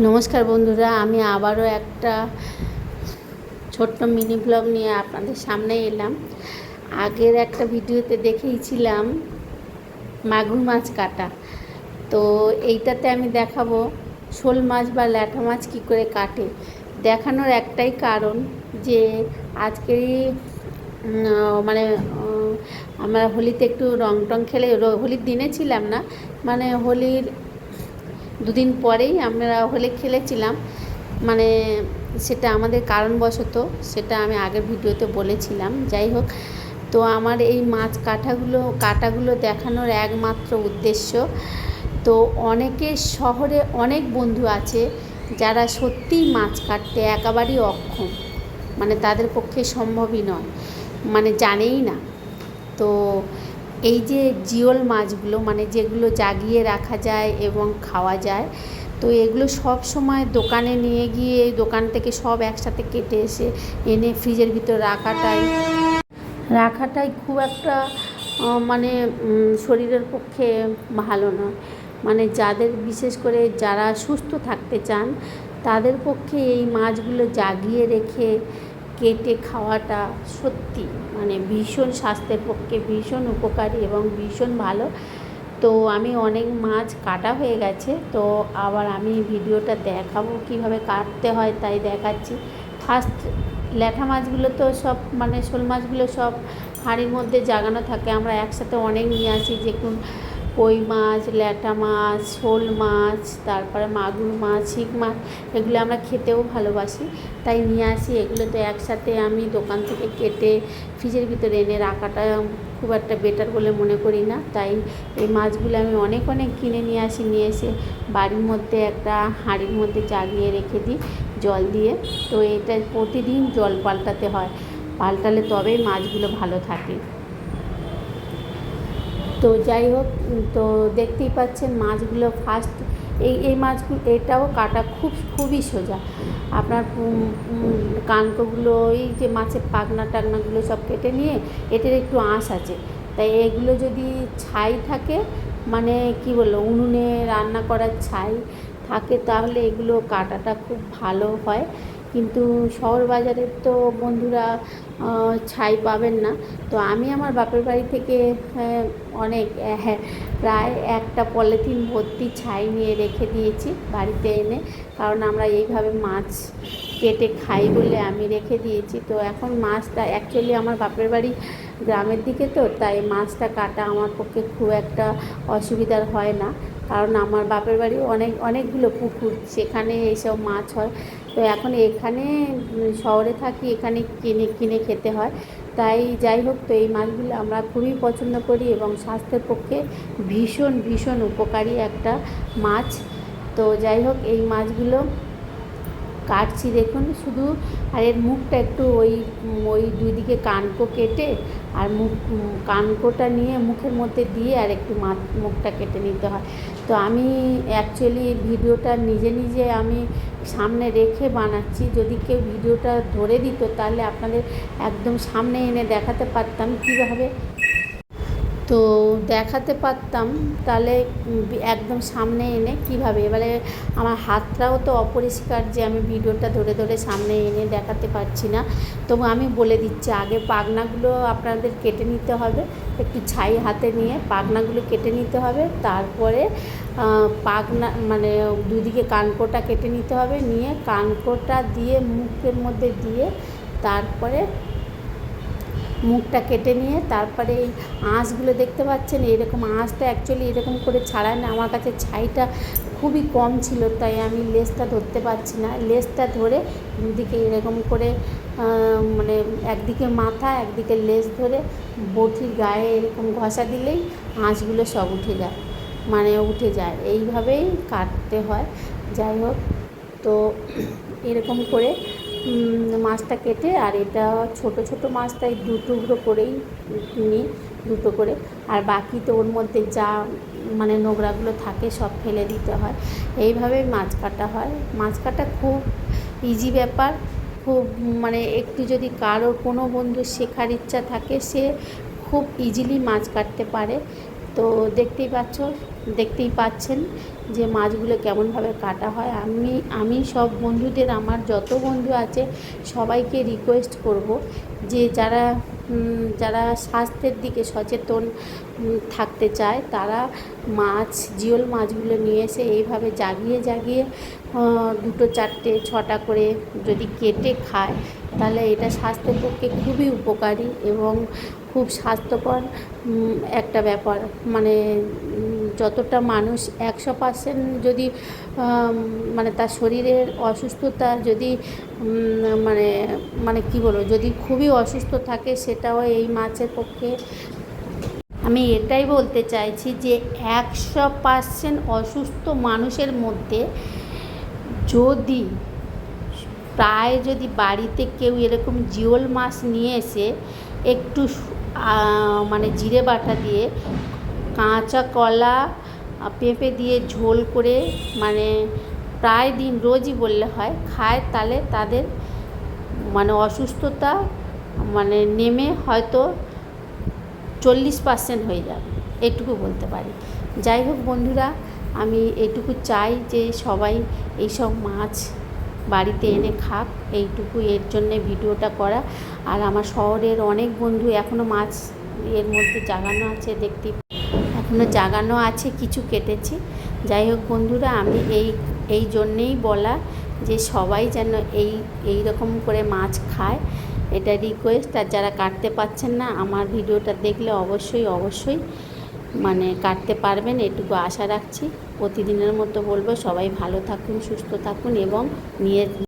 নমস্কার বন্ধুরা, আমি আবারও একটা ছোট্ট মিনি ব্লগ নিয়ে আপনাদের সামনে এলাম। আগের একটা ভিডিওতে দেখেইছিলাম মাগুর মাছ কাটা। তো এইটাতে আমি দেখাবো শোল মাছ বা ল্যাঠা মাছ কী করে কাটে। দেখানোর একটাই কারণ যে আজকেরই মানে আমরা হোলিতে একটু রং টং খেলে হোলির দিনে ছিলাম না মানে হোলির দুদিন পরেই আমরা হলে খেলেছিলাম। মানে সেটা আমাদের কারণবশত সেটা আমি আগের ভিডিওতে বলেছিলাম। যাই হোক, তো আমার এই মাছ কাটাগুলো কাটাগুলো দেখানোর একমাত্র উদ্দেশ্য, তো অনেকে শহরে অনেক বন্ধু আছে যারা সত্যিই মাছ কাটতে একেবারেই অক্ষম। মানে তাদের পক্ষে সম্ভবই নয়। মানে জানেই না। তো এই যে জিওল মাছগুলো মানে যেগুলো জাগিয়ে রাখা যায় এবং খাওয়া যায়, তো এগুলো সব সময় দোকানে নিয়ে গিয়ে দোকান থেকে সব একসাথে কেটে এসে এনে ফ্রিজের ভিতর রাখাটাই রাখাটাই খুব একটা মানে শরীরের পক্ষে ভালো নয়। মানে যাদের, বিশেষ করে যারা সুস্থ থাকতে চান, তাদের পক্ষে এই মাছগুলো জাগিয়ে রেখে কেটে খাওয়াটা সত্যি মানে ভীষণ স্বাস্থ্যের পক্ষে ভীষণ উপকারী এবং ভীষণ ভালো। তো আমি অনেক মাছ কাটা হয়ে গেছে, তো আবার আমি ভিডিওটা দেখাবো কীভাবে কাটতে হয় তাই দেখাচ্ছি। ফার্স্ট ল্যাঠা মাছগুলো তো সব মানে শোল মাছগুলো সব হাঁড়ির মধ্যে জাগানো থাকে, আমরা একসাথে অনেক নিয়ে আসি, যে কোন কই মাছ, ল্যাটা মাছ, শোল মাছ, তারপরে মাগুর মাছ শিক মাছ, এগুলো আমরা খেতেও ভালোবাসি। তাই নিয়ে আসি এগুলো তো একসাথে আমি দোকান থেকে কেটে ফ্রিজের ভিতরে এনে রাখাটা খুব একটা বেটার বলে মনে করি না। তাই এই মাছগুলো আমি অনেক অনেক কিনে নিয়ে আসি, নিয়ে এসে বাড়ির মধ্যে একটা হাঁড়ির মধ্যে জাগিয়ে রেখে দিই জল দিয়ে। তো এটা প্রতিদিন জল পাল্টাতে হয়, পাল্টালে তবেই মাছগুলো ভালো থাকে। তো যাই হোক তো দেখতেই পাচ্ছেন মাছগুলো ফার্স্ট এই এই মাছগুলো, এটাও কাটা খুব, খুবই সোজা। আপনার কানকোগুলো, এই যে মাছের পাকনা টাকনাগুলো সব কেটে নিয়ে এটার একটু আঁশ আছে। তাই এগুলো যদি ছাই থাকে মানে কি বলব, উনুনে রান্না করার ছাই থাকে, তাহলে এগুলো কাটাটা খুব ভালো হয়। কিন্তু শহর বাজারের তো বন্ধুরা ছাই পাবেন না। তো আমি আমার বাপের বাড়ি থেকে অনেক হ্যাঁ প্রায় একটা পলিথিন ভর্তি ছাই নিয়ে রেখে দিয়েছি বাড়িতে এনে। কারণ আমরা এইভাবে মাছ কেটে খাই বলে আমি রেখে দিয়েছি। তো এখন মাছটা অ্যাকচুয়ালি আমার বাপের বাড়ি গ্রামের দিকে তো, তাই মাছটা কাটা আমার পক্ষে খুব একটা অসুবিধার হয় না। কারণ আমার বাপের বাড়ি অনেক, অনেকগুলো পুকুর, সেখানে এইসব মাছ হয়। তো এখন এখানে শহরে থাকি, এখানে কিনে কিনে খেতে হয়। তাই যাই হোক, তো এই মাছগুলো আমরা খুবই পছন্দ করি এবং স্বাস্থ্যের পক্ষে ভীষণ ভীষণ উপকারী একটা মাছ। তো যাই হোক, এই মাছগুলো কাটছি। দেখুন, শুধু, আর এর মুখটা একটু ওই ওই দুই দিকে কানকো কেটে আর মুখ কানকোটা নিয়ে মুখের মধ্যে দিয়ে আর একটু মা মুখটা কেটে নিতে হয়। তো আমি অ্যাকচুয়ালি ভিডিওটা নিজে নিজে আমি সামনে রেখে বানাচ্ছি। যদি কেউ ভিডিওটা ধরে দিত তাহলে আপনাদের একদম সামনে এনে দেখাতে পারতাম কীভাবে তো দেখাতে পারতাম, তাহলে একদম সামনে এনে কীভাবে? এবারে আমার হাতটাও তো অপরিষ্কার যে আমি ভিডিওটা ধরে ধরে সামনে এনে দেখাতে পারছি না। তবু আমি বলে দিচ্ছি, আগে পাখনাগুলো আপনাদের কেটে নিতে হবে, একটু ছাই হাতে নিয়ে পাখনাগুলো কেটে নিতে হবে, তারপরে পাখনা মানে দুদিকে কানকোটা কেটে নিতে হবে, নিয়ে কানকোটা দিয়ে মুখের মধ্যে দিয়ে তারপরে মুখটা কেটে নিয়ে তারপরে এই আঁশগুলো দেখতে পাচ্ছেন, এরকম আঁশটা অ্যাকচুয়ালি এরকম করে ছাড়ায় না, আমার কাছে ছাইটা খুবই কম ছিল, তাই আমি লেসটা ধরতে পারছি না। লেসটা ধরে দুদিকে এরকম করে মানে একদিকে মাথা, একদিকে লেস ধরে বটির গায়ে এরকম ঘষা দিলেই আঁশগুলো সব উঠে যায় মানে উঠে যায়। এইভাবেই কাটতে হয়, যাই হোক। তো এরকম করে মাছটা কেটে আর এটা ছোট ছোট মাছ তাই দু টুকরো করেই নিই, দুটো করে। আর বাকি তো ওর মধ্যে যা মানে নোংরাগুলো থাকে সব ফেলে দিতে হয়। এইভাবেই মাছ কাটা হয়। মাছ কাটা খুব ইজি ব্যাপার। খুব মানে একটু যদি কারোর কোনো বন্ধু শেখার ইচ্ছা থাকে, সে খুব ইজিলি মাছ কাটতে পারে। তো দেখতেই পাচ্ছ, দেখতেই পাচ্ছেন যে মাছগুলো কেমনভাবে কাটা হয়। আমি আমি সব বন্ধুদের, আমার যত বন্ধু আছে, সবাইকে রিকোয়েস্ট করব যে যারা যারা স্বাস্থ্যের দিকে সচেতন থাকতে চায়, তারা মাছ, জিওল মাছগুলো নিয়ে এসে এইভাবে জাগিয়ে জাগিয়ে দুটো চারটে, ছটা করে যদি কেটে খায়, তাহলে এটা স্বাস্থ্যের পক্ষে খুবই উপকারী এবং খুব স্বাস্থ্যকর একটা ব্যাপার। মানে যতটা মানুষ একশো পার্সেন্ট যদি মানে তার শরীরের অসুস্থতা যদি মানে মানে কী বলব, যদি খুবই অসুস্থ থাকে, সেটাও এই মাছের পক্ষে আমি এটাই বলতে চাইছি যে একশো পার্সেন্ট অসুস্থ মানুষের মধ্যে যদি প্রায় যদি বাড়িতে কেউ এরকম জিওল মাছ নিয়ে এসে একটু মানে জিরে বাটা দিয়ে কাঁচা কলা পেঁপে দিয়ে ঝোল করে মানে প্রায় দিন রোজই বললে হয়, খায় তাহলে তাদের মানে অসুস্থতা মানে নেমে হয়তো চল্লিশ পার্সেন্ট হয়ে যাবে, এটুকু বলতে পারি। যাই হোক বন্ধুরা, আমি এটুকু চাই যে সবাই এইসব মাছ বাড়িতে এনে খাক, এইটুকু এর জন্যে ভিডিওটা করা। আর আমার শহরের অনেক বন্ধু এখনও মাছ এর মধ্যে জাগানো আছে, দেখতে এখনও জাগানো আছে, কিছু কেটেছি। যাই হোক বন্ধুরা, আমি এই এই জন্যেই বলা যে সবাই যেন এই এই রকম করে মাছ খায়। এটা রিকোয়েস্ট আর যারা কাটতে পাচ্ছেন না, আমার ভিডিওটা দেখলে অবশ্যই অবশ্যই মানে কাটতে পারবেন, এটুকু আশা রাখছি। প্রতিদিনের মতো বলব, সবাই ভালো থাকুন, সুস্থ থাকুন এবং নিয়ে